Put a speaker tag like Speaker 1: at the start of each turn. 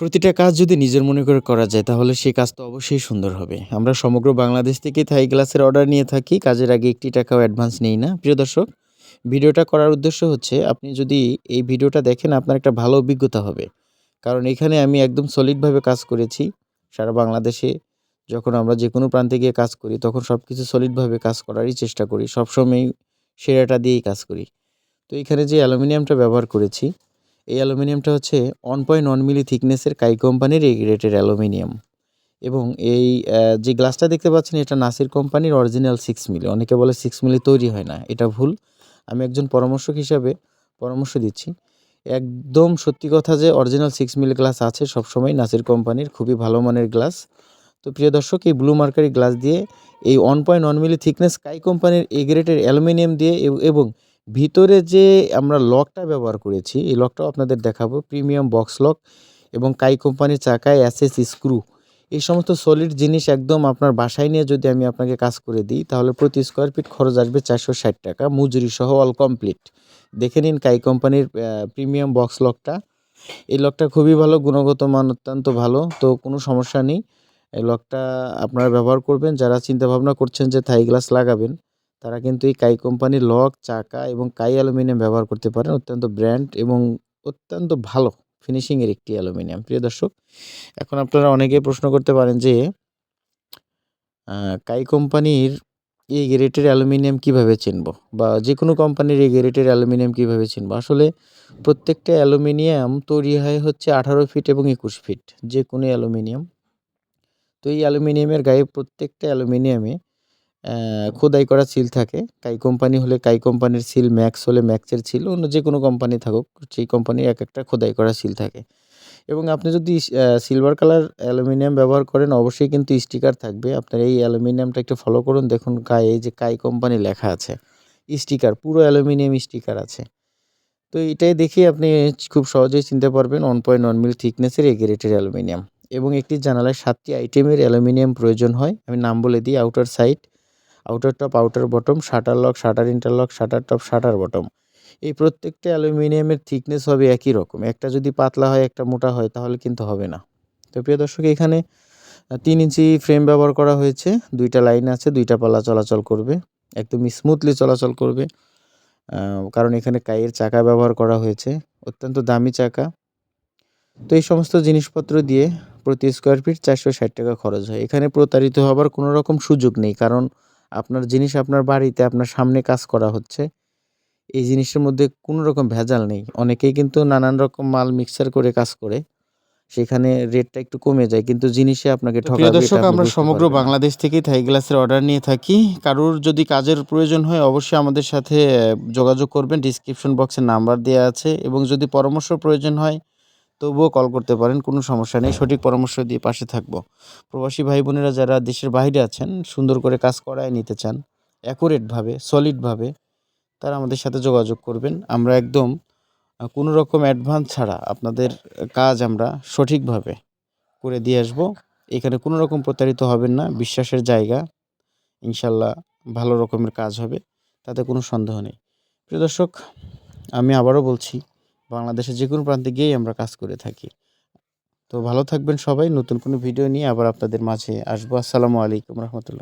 Speaker 1: প্রতিটা কাজ যদি নিজের মনে করে করা যায়, তাহলে সেই কাজ তো অবশ্যই সুন্দর হবে। আমরা সমগ্র বাংলাদেশ থেকে থাই গ্লাসের অর্ডার নিয়ে থাকি, কাজের আগে একটি টাকাও অ্যাডভান্স নেই না। প্রিয় দর্শক, ভিডিওটা করার উদ্দেশ্য হচ্ছে, আপনি যদি এই ভিডিওটা দেখেন, আপনার একটা ভালো অভিজ্ঞতা হবে। কারণ এখানে আমি একদম সলিডভাবে কাজ করেছি সারা বাংলাদেশে। যখন আমরা যে কোনো প্রান্তে গিয়ে কাজ করি, তখন সব কিছু সলিডভাবে কাজ করারই চেষ্টা করি। সবসময়ই সেরাটা দিয়েই কাজ করি। তো এখানে যে অ্যালুমিনিয়ামটা ব্যবহার করেছি এই অ্যালুমিনিয়ামটা হচ্ছে ওয়ান পয়েন্ট ওয়ান মিলি থিকনেসের কাই কোম্পানির এই গ্রেটের অ্যালুমিনিয়াম। এবং এই যে গ্লাসটা দেখতে পাচ্ছেন, এটা নাসির কোম্পানির অরিজিনাল সিক্স মিলি অনেকে বলে সিক্স মিলি তৈরি হয় না, এটা ভুল। আমি একজন পরামর্শক হিসাবে পরামর্শ দিচ্ছি। একদম সত্যি কথা যে অরিজিনাল সিক্স মিলি গ্লাস আছে, সবসময় নাসির কোম্পানির খুবই ভালো মানের গ্লাস তো প্রিয় দর্শক, এই ব্লু মার্কারি গ্লাস দিয়ে এই one point one milli thickness Kai কোম্পানির এ গ্রেটের অ্যালুমিনিয়াম দিয়ে এবং ভিতরে যে আমরা লকটা ব্যবহার করেছি, এই লকটাও আপনাদের দেখাবো। প্রিমিয়াম বক্স লক এবং কাই কোম্পানির চাকায় অ্যাসেস স্ক্রু। এই সমস্ত সলিড জিনিস একদম আপনার বাসায় নিয়ে যদি আমি আপনাকে কাজ করে দিই, তাহলে প্রতি স্কোয়ার ফিট খরচ আসবে চারশো ষাট টাকা। মজুরি সহ অল কমপ্লিট দেখে নিন কাই কোম্পানির প্রিমিয়াম বক্স লকটা। এই লকটা খুবই ভালো, গুণগত মান অত্যন্ত ভালো, তো কোনো সমস্যা নেই। এই লকটা আপনারা ব্যবহার করবেন। যারা চিন্তা ভাবনা করছেন যে থাই গ্লাস লাগাবেন তারা কিন্তু এই কাই কোম্পানির লক, চাকা এবং কাই অ্যালুমিনিয়াম ব্যবহার করতে পারেন। অত্যন্ত ব্র্যান্ড এবং অত্যন্ত ভালো ফিনিশিংয়ের একটি অ্যালুমিনিয়াম। প্রিয় দর্শক, এখন আপনারা অনেকেই প্রশ্ন করতে পারেন যে কাই কোম্পানির এই গ্রেটের অ্যালুমিনিয়াম কীভাবে চিনব? বা যে কোনো কোম্পানির এই গ্রেটের অ্যালুমিনিয়াম কীভাবে চিনব? আসলে প্রত্যেকটা অ্যালুমিনিয়াম তৈরি হয় হচ্ছে আঠারো ফিট এবং একুশ ফিট যে কোনো অ্যালুমিনিয়াম। তো এই অ্যালুমিনিয়ামের গায়ে প্রত্যেকটা অ্যালুমিনিয়ামে খোদাই করা সিল থাকে। কাই কোম্পানি হলে কাই কোম্পানির সিল ম্যাক্স হলে ম্যাক্সের সিল, অন্য যে কোনো কোম্পানি থাকুক, সেই কোম্পানির এক একটা খোদাই করা সিল থাকে। এবং আপনি যদি সিলভার কালার অ্যালুমিনিয়াম ব্যবহার করেন, অবশ্যই কিন্তু স্টিকার থাকবে। আপনার এই অ্যালুমিনিয়ামটা একটু ফলো করুন, দেখুন গায়ে এই যে কাই কোম্পানি লেখা আছে। স্টিকার, পুরো অ্যালুমিনিয়াম স্টিকার আছে। তো এটাই দেখে আপনি খুব সহজেই চিনতে পারবেন ওয়ান পয়েন্ট ওয়ান মিল থিকনেসের এই গ্রেটের অ্যালুমিনিয়াম। এবং একটি জানালায় সাতটি আইটেমের অ্যালুমিনিয়াম প্রয়োজন হয়। আমি নাম বলে দিই outer side outer top outer bottom shutter lock shutter interlock shutter top shutter bottom এই প্রত্যেকটা অ্যালুমিনিয়ামের থিকনেস হবে একই রকম। একটা যদি পাতলা হয়, একটা মোটা হয়, তাহলে কিন্তু হবে না। তো প্রিয় দর্শক, এখানে তিন ইঞ্চি ফ্রেম ব্যবহার করা হয়েছে। দুইটা লাইন আছে, দুইটা পাল্লা চলাচল করবে। একদম স্মুথলি চলাচল করবে। কারণ এখানে কাইয়ের চাকা ব্যবহার করা হয়েছে। অত্যন্ত দামি চাকা। তো এই সমস্ত জিনিসপত্র দিয়ে প্রতি স্কোয়ার ফিট চারশো ষাট টাকা খরচ হয়। এখানে প্রতারিত হবার কোনো রকম সুযোগ নেই। কারণ আপনার জিনিস আপনার বাড়িতে আপনার সামনে কাজ করা হচ্ছে এই জিনিসের মধ্যে কোনো রকম ভেজাল নেই। অনেকেই কিন্তু নানান রকম মাল মিক্সার করে কাজ করে সেখানে রেটটা একটু কমে যায় কিন্তু জিনিসে আপনাকে
Speaker 2: প্রিয় দর্শক আমরা সমগ্র বাংলাদেশ থেকেই থাই গ্লাসের অর্ডার নিয়ে থাকি। কারোর যদি কাজের প্রয়োজন হয় অবশ্যই আমাদের সাথে যোগাযোগ করবেন। ডিসক্রিপশন বক্সে নাম্বার দেওয়া আছে এবং যদি পরামর্শ প্রয়োজন হয় তবুও কল করতে পারেন, কোনো সমস্যা নেই। সঠিক পরামর্শ দিয়ে পাশে থাকব। প্রবাসী ভাই বোনেরা যারা দেশের বাইরে আছেন, সুন্দর করে কাজ করায় নিতে চান অ্যাকুরেটভাবে সলিডভাবে তারা আমাদের সাথে যোগাযোগ করবেন। আমরা একদম কোনো রকম অ্যাডভান্স ছাড়া আপনাদের কাজ আমরা সঠিকভাবে করে দিয়ে আসব। এখানে কোনো রকম প্রতারিত হবেন না, বিশ্বাসের জায়গা। ইনশাল্লাহ ভালো রকমের কাজ হবে, তাতে কোনো সন্দেহ নেই। প্রিয় দর্শক, আমি আবারও বলছি বাংলাদেশের যে কোনো প্রান্তে গিয়েই আমরা কাজ করে থাকি। তো ভালো থাকবেন সবাই। নতুন কোনো ভিডিও নিয়ে আবার আপনাদের মাঝে আসব। আসসালামু আলাইকুম রহমতুল্লাহ।